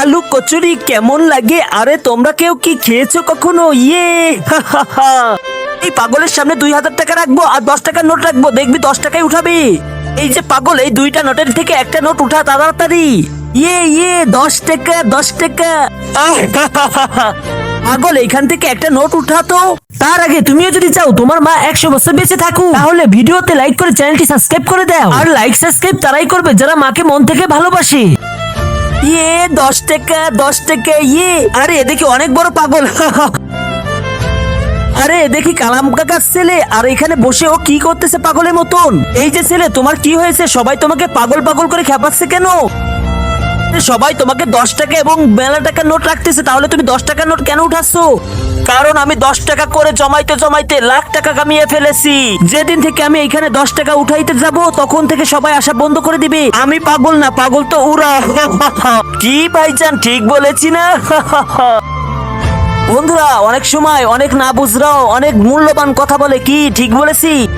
আলু কচুরি কেমন লাগে? আরে, তোমরা কেউ কি খেয়েছো কখনো? ইয়ে এই পাগলের সামনে দুই হাজার টাকা রাখব আর দশ টাকার নোট রাখব। দেখবি দশ টাকায় উঠাবি। এই যে পাগল, এই দুইটা নোটের থেকে একটা নোট উঠা তাড়াতাড়ি। ইয়ে ইয়ে দশ টাকা দশ টাকা। পাগল, এইখান থেকে একটা নোট উঠাতো। তার আগে তুমিও যদি চাও তোমার মা একশো বছর বেঁচে থাকুক, তাহলে ভিডিওতে লাইক করে চ্যানেলটি সাবস্ক্রাইব করে দাও। আর লাইক সাবস্ক্রাইব তারাই করবে যারা মাকে মন থেকে ভালোবাসে। ইয়ে দশ টাকা দশ টাকা ইয়ে। আরে এদিকে অনেক বড় পাগল। আরে দেখি কালাম কাকার ছেলে। আর এখানে বসে ও কি করতেছে পাগলের মতন? এই যে ছেলে, তোমার কি হয়েছে? সবাই তোমাকে পাগল পাগল করে খেপাচ্ছে কেন? সবাই তোমাকে দশ টাকা এবং মেলা টাকার নোট রাখতেছে, তাহলে তুমি দশ টাকার নোট কেন উঠাচ্ছ? কারণ আমি দশ টাকা করে জমাইতে জমাইতে লাখ টাকা কামিয়ে ফেলেছি। যেদিন থেকে আমি এখানে দশ টাকা উঠাইতে যাব, তখন থেকে সবাই আসা বন্ধ করে দিবে। আমি পাগল না, পাগল তো উড়া কি ভাইজান, ঠিক বলেছি না? বন্ধুরা, অনেক সময় অনেক না বুঝরাও অনেক মূল্যবান কথা বলে, কি ঠিক বলেছি?